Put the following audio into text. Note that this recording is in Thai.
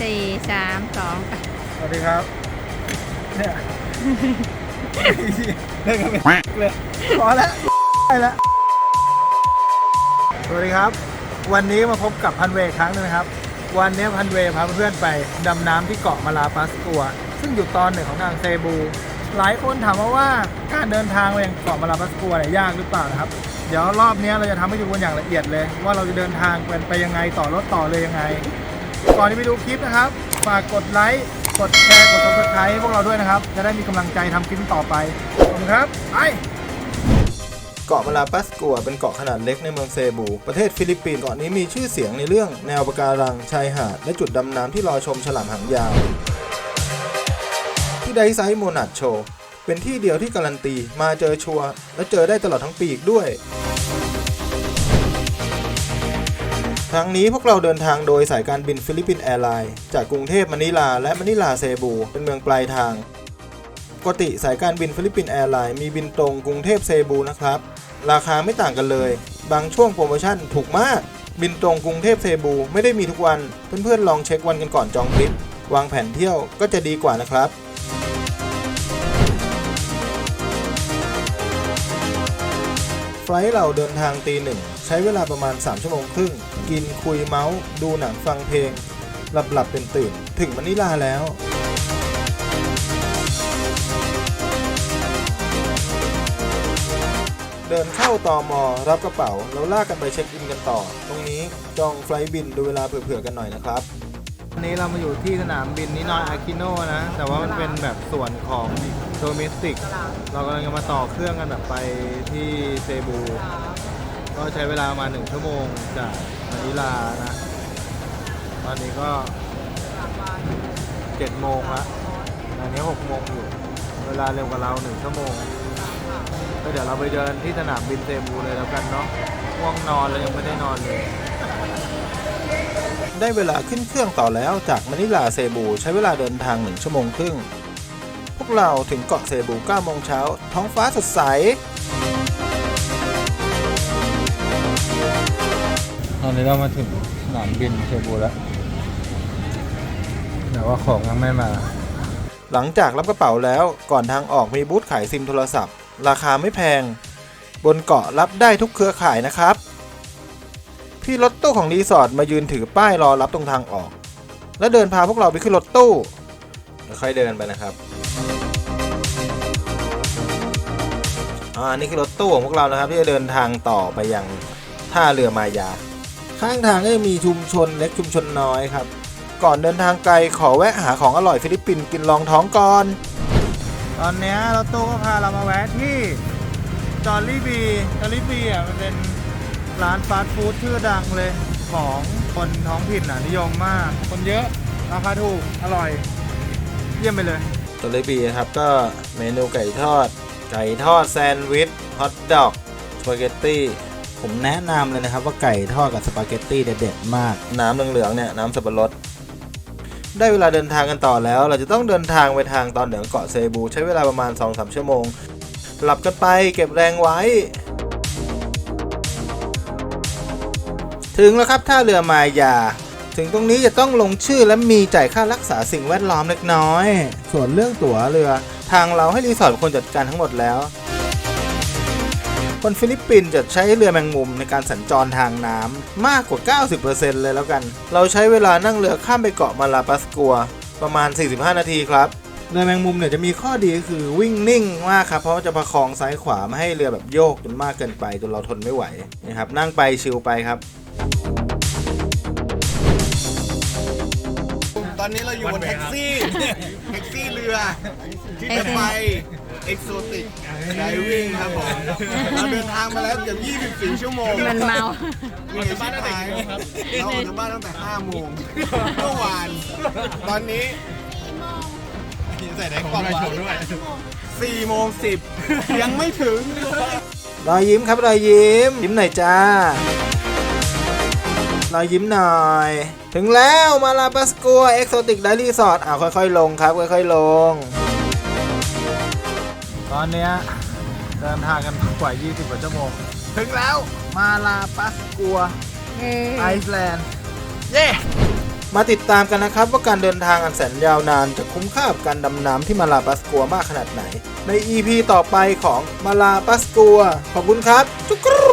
สี่สามสองไปสวัสดีครับเนี่ยเล่นกันเป็นเลยพอแล้วได้แล้วสวัสดีครับ วันนี้มาพบกับพันเวย์ครั้งหนึงนะครับ วันนี้พันเวย์พาเพื่อนๆไปดำน้ำที่เกาะมาลาปัสกัว ซึ่งอยู่ตอนหนึ่งของทางเซบู หลายคนถามมาว่าการเดินทางไปยังเกาะมาลาปัสกัวเนี่ยยากหรือเปล่านะครับ เดี๋ยวรอบนี้เราจะทำให้ดูกันอย่างละเอียดเลย ว่าเราจะเดินทางเป็นไปยังไงต่อรถต่อเลยยังไง ก่อนที่ไปดูคลิปนะครับ ฝากกดไลค์ กดแชร์ กด subscribe ให้พวกเราด้วยนะครับ จะได้มีกำลังใจทำคลิปต่อไป ขอบคุณครับ ไป เกาะมาลาปัสกัวเป็นเกาะขนาดเล็กในเมืองเซบู ประเทศฟิลิปปินส์เกาะนี้มีชื่อเสียงในเรื่องแนวปะการัง ชายหาด และจุดดำน้ำที่รอชมฉลามหางยาว ที่ไดไซโมนาดโชเป็นที่เดียวที่การันตี มาเจอชัวร์และเจอได้ตลอดทั้งปีอีกด้วย ครั้งนี้พวกเราเดินทางโดยสายการบินฟิลิปปินส์แอร์ไลน์จากกรุงเทพมะนิลาและมะนิลาเซบู เป็นเมืองปลายทางปกติสายการบินฟิลิปปินส์แอร์ไลน์มีบินตรงกรุงเทพเซบูนะครับ ราคาไม่ต่างกันเลย บางช่วงโปรโมชั่นถูกมาก บินตรงกรุงเทพเซบูไม่ได้มีทุกวัน เพื่อนๆลองเช็ควันกันก่อนจองทริปวางแผนเที่ยวก็จะดีกว่านะครับ ลท์เราเดินทางตีหนึ่ง ใช้เวลาประมาณ 3 ชั่วโมงครึ่ง กินคุยเมาส์ ดูหนังฟังเพลง หลับหลับเป็นตื่น ถึงมะนิลาแล้ว เดินเข้าตอมอรับกระเป๋า แล้วลากกันไปเช็คอินกันต่อ ตรงนี้จองไฟล์บินดูเวลาเผื่อๆกันหน่อยนะครับ วันนี้เรามาอยู่ที่สนามบินนินอยอากิโนนะ แต่ว่ามันเป็นแบบส่วนของโดเมสติก เรากำลังจะมาต่อเครื่องกันแบบไปที่เซบู ก็ใช้เวลามาหนึ่งชั่วโมงจากมะนิลานะ ตอนนี้ก็เจ็ดโมงละอันนี้หกโมงอยู่ เวลาเร็วกว่าเราหนึ่งชั่วโมง ก็เดี๋ยวเราไปเดินที่สนามบินเซบูเลยแล้วกันเนาะง่วงนอนเลยยังไม่ได้นอนเลย ได้เวลาขึ้นเครื่องต่อแล้วจากมะนิลาเซบู ใช้เวลาเดินทาง 1 ชั่วโมงครึ่ง พวกเราถึงเกาะเซบู9โมงเช้า ท้องฟ้าสดใสตอนนี้เรามาถึงสนามบินเซบูแล้ว แต่ว่าของยังไม่มา หลังจากรับกระเป๋าแล้วก่อนทางออกมีบูธขายซิมโทรศัพท์ ราคาไม่แพง บนเกาะรับได้ทุกเครือข่ายนะครับ พี่รถตู้ของรีสอร์ทมายืนถือป้ายรอรับตรงทางออก แล้วเดินพาพวกเราไปขึ้นรถตู้ค่อยเดินไปนะครับอ่านี่คือรถตู้ของพวกเรานะครับ ที่จะเดินทางต่อไปยังท่าเรือมายา ข้างทางก็จะมีชุมชนเล็กชุมชนน้อยครับ ก่อนเดินทางไกลขอแวะหาของอร่อยฟิลิปปินส์กินรองท้องก่อน ตอนนี้รถตู้ก็พาเรามาแวะที่จอร์ลี่บีจอร์ลี่บีอะมันเป็น ร้านฟาสต์ฟู้ดชื่อดังเลยของคนท้องถิ่นอะนิยมมาก คนเยอะ ราคาถูก อร่อย เยี่ยมไปเลยจอร์ลี่บีครับก็เมนูไก่ทอด ไก่ทอดแซนด์วิชฮอทดอกสปาเกตตี้ผมแนะนำเลยนะครับว่าไก่ทอดกับสปาเกตตี้เด็ดมาก น้ำเหลืองๆเนี่ยน้ำสับปะรดได้เวลาเดินทางกันต่อแล้ว เราจะต้องเดินทางไปทางตอนเหนือเกาะเซบู ใช้เวลาประมาณ 2-3 ชั่วโมง หลับกันไปเก็บแรงไว้ ถึงแล้วครับท่าเรือมายา ถึงตรงนี้จะต้องลงชื่อและมีจ่ายค่ารักษาสิ่งแวดล้อมเล็กน้อย ส่วนเรื่องตั๋วเรือ ทางเราให้รีสอร์ทคนจัดการทั้งหมดแล้ว คนฟิลิปปินส์จะใช้เรือแมงมุมในการสัญจรทางน้ำมากกว่า 90%เลยแล้วกัน เราใช้เวลานั่งเรือข้ามไปเกาะมาลาปัสกัว ประมาณ 45 นาทีครับเรือแมงมุมเนี่ยจะมีข้อดีก็คือวิ่งนิ่งมากครับเพราะจะประคองซ้ายขวาไม่ให้เรือแบบโยกจนมากเกินไปจนเราทนไม่ไหวนะครับนั่งไปชิลไปครับ ตอนนี้เราอยู่บนแท็กซี่ แท็กซี่เรือ ที่จะไปเอ็กโซติกไดวิ่งครับผมเราเดินทางมาแล้วเกือบ24 ชั่วโมงมันเมาเหนื่อยชิบหายเราออกจากบ้านตั้งแต่5โมงเมื่อวาน ตอนนี้ใส่ไหนกล่องด้วย4โมง10 ยังไม่ถึง รอยยิ้มครับรอยยิ้ม ยิ้มหน่อยจ้า รอยยิ้มหน่อย ถึงแล้วมาลาปัสกัวเอ็กโซติกไดรีสอร์ทอ่าค่อยๆ ลงครับค่อยๆ ลง ตอนเนี้ยเดินทางกันกว่า 20 กว่าชั่วโมง ถึงแล้วมาลาปัสกัวไอซ์แลนด์ เย้มาติดตามกันนะครับว่าการเดินทางอันแสนยาวนานจะคุ้มค่ากับการดำน้ำที่มาลาปัสกัวมากขนาดไหน ใน EP ต่อไปของมาลาปัสกัว ขอบคุณครับจุกรู